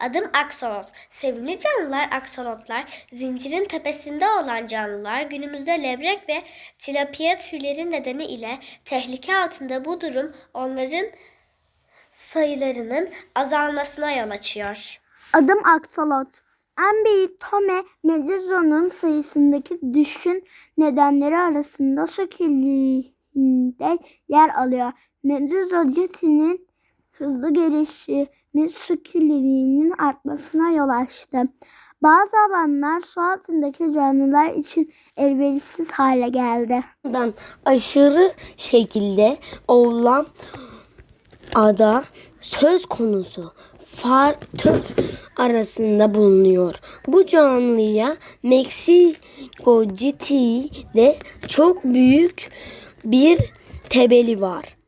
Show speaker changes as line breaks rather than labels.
Adım aksolot. Sevimli canlılar aksolotlar, zincirin tepesinde olan canlılar günümüzde lebrek ve tilapia tüyleri nedeniyle tehlike altında bu durum onların sayılarının azalmasına yol açıyor.
Adım Aksolot. En büyük Tome Meduzo'nun sayısındaki düşün nedenleri arasında su kirliliğinde yer alıyor. Meduzo cinsinin hızlı gelişimi su kirliliğinin artmasına yol açtı. Bazı alanlar su altındaki canlılar için elverişsiz hale geldi.
Aşırı şekilde olan ada söz konusu faktör arasında bulunuyor. Bu canlıya Meksiko City'de çok büyük bir tebeli var.